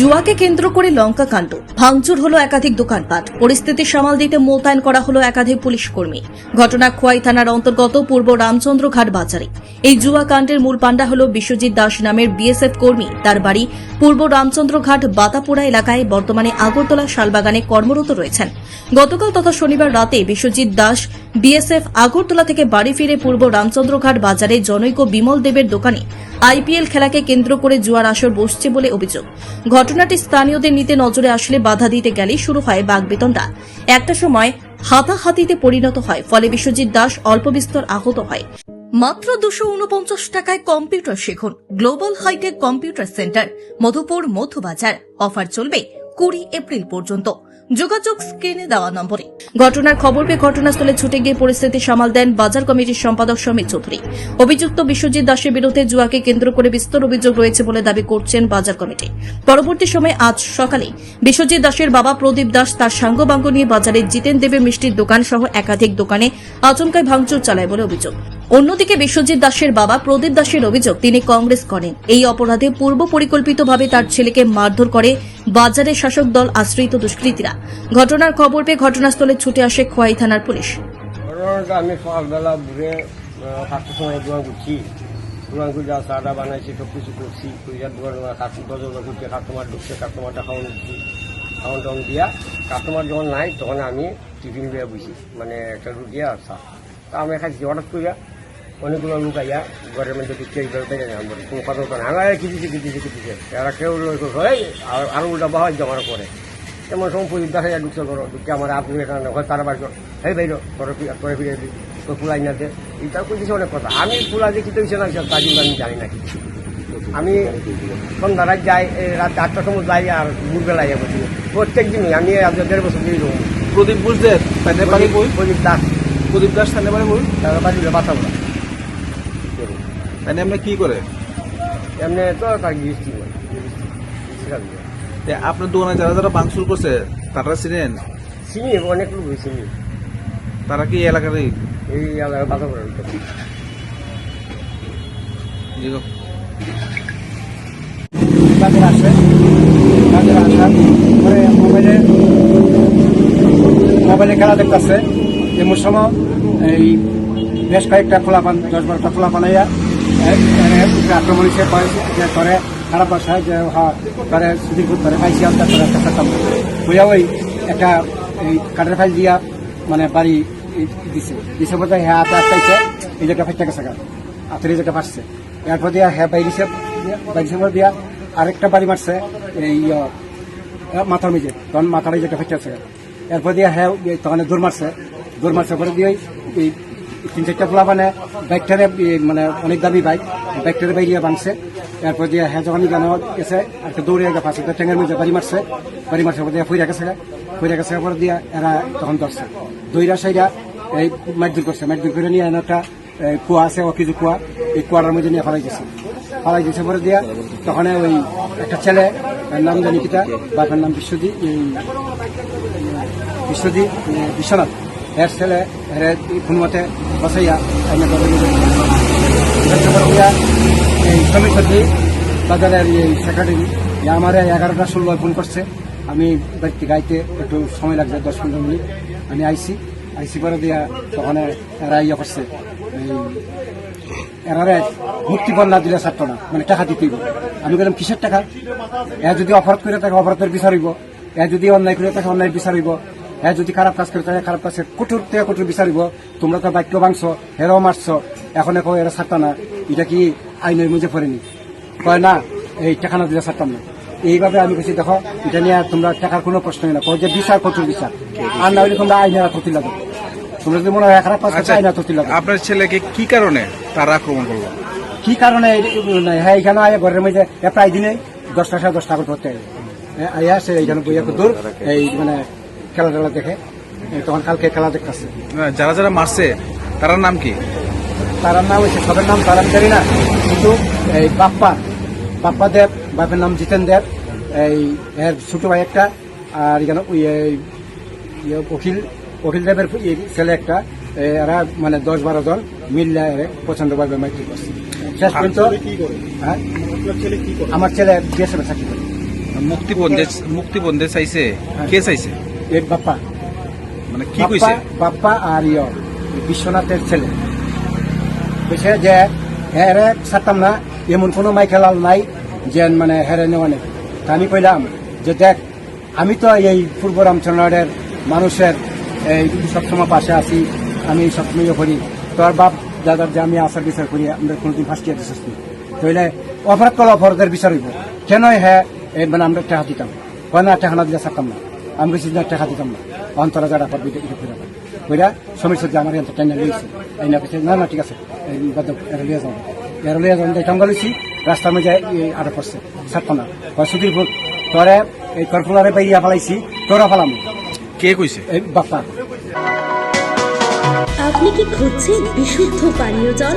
জুয়াকে কেন্দ্র করে লঙ্কা কাণ্ড। ভাঙচুর হলো একাধিক দোকানপাট। পরিস্থিতি সামাল দিতে মোতায়েন করা হলো একাধিক পুলিশ কর্মী। ঘটনা খোয়াই থানার অন্তর্গত পূর্ব রামচন্দ্র ঘাট বাজারে। এই জুয়া কাণ্ডের মূল পাণ্ডা হল বিশ্বজিৎ দাস নামের বিএসএফ কর্মী। তার বাড়ি পূর্ব রামচন্দ্র ঘাট বাতাপুরা এলাকায় বর্তমানে আগরতলা শালবাগানে কর্মরত রয়েছেন। গতকাল তথা শনিবার রাতে বিশ্বজিৎ দাস বিএসএফ আগরতলা থেকে বাড়ি ফিরে পূর্ব রামচন্দ্রঘাট বাজারে জনৈক বিমল দেবের দোকানে আইপিএল খেলাকে কেন্দ্র করে জুয়ার আসর বসছে বলে অভিযোগ। ঘটনাটি স্থানীয়দের নিতে নজরে আসলে বাধা দিতে গেলেই শুরু হয় বাগবেতনটা একটা সময় হাতাহাতিতে পরিণত হয়, ফলে বিশ্বজিৎ দাস অল্প বিস্তর আহত হয়। মাত্র দুশো উনপঞ্চাশ টাকায় কম্পিউটার শিখুন, global hi tech computer centre, Madhupur Madhubazar offer চলবে কুড়ি এপ্রিল পর্যন্ত। যোগাযোগ স্ক্রিনে দেওয়া নম্বরে। ঘটনার খবর পেয়ে ঘটনাস্থলে ছুটে গিয়ে পরিস্থিতি সামাল দেন বাজার কমিটির সম্পাদক সমীর চৌধুরী। অভিযুক্ত বিশ্বজিৎ দাসের বিরুদ্ধে জুয়াকে কেন্দ্র করে বিস্তর অভিযোগ রয়েছে বলে দাবি করছেন বাজার কমিটি। পরবর্তী সময়ে আজ সকালে বিশ্বজিৎ দাসের বাবা প্রদীপ দাস তার সাঙ্গবাঙ্গ নিয়ে বাজারে জিতেন দেবের মিষ্টির দোকান সহ একাধিক দোকানে আচমকায় ভাঙচুর চালায় বলে অভিযোগ। অন্যদিকে বিশ্বজিৎ দাসের বাবা প্রদীপ দাসের অভিযোগ তিনি কংগ্রেস করেন। এই অপরাধে পূর্ব পরিকল্পিতভাবে তার ছেলেকে মারধর করে বাজারে শাসক দল আশ্রিত দুষ্কৃতীরা। ঘটনার খবর পেয়ে ঘটনাস্থলে ছুটে আসে খোয়াই থানার পুলিশ। আমি সকালবেলা ঘুরে সাতটার সময় করছি করে যা চাটা বানাইছি সব কিছু করছি কাস্টমার ঢুকছে, কাস্টমারটা খাওয়ান টাউন দিয়া কাস্টমার যখন নাই, তখন আমি টিফিন দিয়ে বুঝি মানে একটা রুটি আর চা। তা আমি খাইছি, হঠাৎ করিয়া অনেকগুলো লোক আইয়া ঘরের মধ্যে বেরোতে জানি আমার কোনো কথা কথা আমি কি দিচ্ছে কি দিচ্ছে এরা কেউ এই আর উল্টা বাহা জমা করে এমন সময় প্রদীপ দেখা যায় ঢুকছে করো ঢুকে আমার আপনি এখানে হয় তারা বাড়ি এই বাইর করে করে ফিরে তো ফুলাই না এটা করতেছে অনেক কথা। আমি ফুলা কি হয়েছে না তার জন্য আমি জানি না আমি সন্ধ্যা রাত যাই এই রাত আটটার সময় যাই আর ভোরবেলায় যাব প্রত্যেক দিনই আমি আজ দেড় বছর দিয়ে প্রদীপ বাড়ি প্রদীপ দাস। প্রদীপ দাস তাদের বাড়ি বই তারা বাড়ি বাসা তাই আমরা কি করে? এমনি তো তার আপনার দোকানে যারা যারা বাংসুর করছে তারা ছিলেন চিনি অনেক লোক চিনি। তারা কি এই এই এলাকার বাসা করে। কাজে আসে কাজে আসার পরে মোবাইলে মোবাইলে খেলা দেখতেছে। এমন সময় এই বেশ কয়েকটা খোলা পান দশ বারোটা খোলা পানাইয়া আক্রমণ হিসেবে যে করে খারাপ ভাষায় যে করে সুদীর করে পাইছি আমরা করে একটা খেতাম। হইয়া ওই একটা, এই কাঠের ফাইল দিয়া মানে বাড়ি দিছে। দিছে বলতে হ্যাঁ হাতে আসতেছে এই জায়গা ফাইটটা গেছে হাতের এই জায়গা ফাটছে। এরপর দিয়া হ্যাঁ বাইরিছে বাইরিছে পর দিয়া আরেকটা বাড়ি মারছে, এই মাথার মেঝে তখন মাথার এই জায়গা ফেটে আছে এরপর দিয়ে হ্যাঁ তখন দৌড় মারছে দৌড় মারছে পরে দিয়ে এই তিন চারটা পোলা মানে বাইকটারে মানে অনেক দামি বাইক বাইকটারে বাইরিয়ে বানছে। এরপর দিয়ে হ্যাঁ যখন কেন গেছে একটা দৌড়ে গেছে, পাশে ট্যাঙ্গের মধ্যে বাড়ি মারছে। বাড়ি মারছে পর দিয়ে ফুইরা গেছে ফুইরা গেছে পরে দিয়ে এরা তখন ধরছে। দইরা সাইরা এই মারধর করছে। মারধর করে নিয়ে একটা কুয়া আছে ও কিছু কুয়া। এই কুয়াটার মধ্যে নিয়ে ফেলাই গেছে ফালাই দিয়েছে পরে দিয়া তখন ওই একটা ছেলে নাম জানি কিতা? বাপের নাম বিশ্বজিৎ বিশ্বজিৎ বিশ্বনাথ। এর ছেলে, এর কোনো মতে বসাইয়া দিয়া এই শ্রমিক সত্যি বাজারের এই সেক্রেটারি আমার এগারোটা ষোলো ফোন করছে। আমি বাড়িতে গাইতে একটু সময় লাগছে, দশ পনেরো মিনিট। আমি আইসি আইসি পরে দিয়া তখন এরা ইয়ে করছে, এই এরারে মুক্তিপণ না দিলে ছাড়তো না মানে টাকা দিতেইব আমি বললাম, কিসের টাকা? এ যদি অপরাধ করে থাকে, অপরাধের বিচারিব এ যদি অন্যায় করে থাকে অন্যায় বিচারিব এ যদি খারাপ কাজ করে থাকে খারাপ কাজের কঠোর থেকে কঠোর বিচারিব তোমরা তো বাক্য ভাঙছ হেরাও মারছ। এখন এখন এরা ছাড়তা না। এটা কি আইনের মধ্যে পড়েনি? কয় না এই টাকা না দিলে ছাড়তাম না। এইভাবে আমি বলছি দেখো এটা নিয়ে তোমরা টাকার কোনো প্রশ্নই না কয় যে বিচার কঠোর বিচার। আর না হলে তোমরা আইনের ক্ষতি লাগবে। তোমরা যদি মনে হয় খারাপ কাজ করছ আচ্ছা আইনের ক্ষতি লাগবে। আপনার ছেলেকে কি কারণে তারা আক্রমণ করল? কি কারণে? হ্যাঁ এখানে আয় ঘরের মধ্যে প্রায় দিনে দশটা সাড়ে দশটা করে করতে হয় আইয়া সে এইখানে বইয়া দূর এই মানে খেলা টেলা দেখে তখন কালকে খেলা দেখতেছে। যারা যারা মারছে তার নাম কি? তার নাম হচ্ছে সবের নাম তার জানি না কিন্তু এই বাপ্পা বাপ্পা দেব বাপের নাম জিতেন দেব এই এর ছোট ভাই একটা আর এখানে ওই এই ইয়ে অখিল অখিল দেবের ছেলে একটা এরা মানে দশ বারো জন মিললে প্রচন্ডভাবে মাইকি করছে। শেষ পর্যন্ত হ্যাঁ? আমার ছেলে বিএসএফ চাকরি করে। মুক্তি বন্ধে মুক্তি বন্ধে চাইছে। কে চাইছে? এই বাপ্পা। মানে কি কইছে? বাপ্পা- আর ইয় বিশ্বনাথের ছেলে। কইছে যে হেরে ছাড়তাম না এমন কোনো মাইকেলাল নাই যে মানে হেরে নেওয়া তা আমি কইলাম যে দেখ আমি তো এই পূর্ব রামচন্দ্রের মানুষের এই সবসময় পাশে আছি আমি সবসময় ইয়ে করি। তোর বাপ দাদার যে আমি আচার বিচার করি আমরা কোনোদিন ফার্স্ট ইয়ার দিচ্ছি তাইলে অপরাধ করলে অপরাধের বিচার হইব। কেন হ্যাঁ মানে আমরা টাকা দিতাম। কয় না টাকা না দিলে ছাড়তাম না। আমি বেশি না টাকা দিতাম না। অন্তরা যারা পারবি এটা করে কইরা সমীর সজ্জা আমার এত টেনে লইছে এই না না না ঠিক আছে। এরা লিয়ে যাও। এরা লিয়ে যাই টঙ্গা লইছি রাস্তার মধ্যে আটক করছে ছাড়তো না। সুধীর ভোট তোরে এই করফুলারে বাইরিয়া ফেলাইছি তোরা ফেলাম। কে কইছে? এই বাপ্পা। আপনি কি খুঁজছেন বিশুদ্ধ পানীয় জল?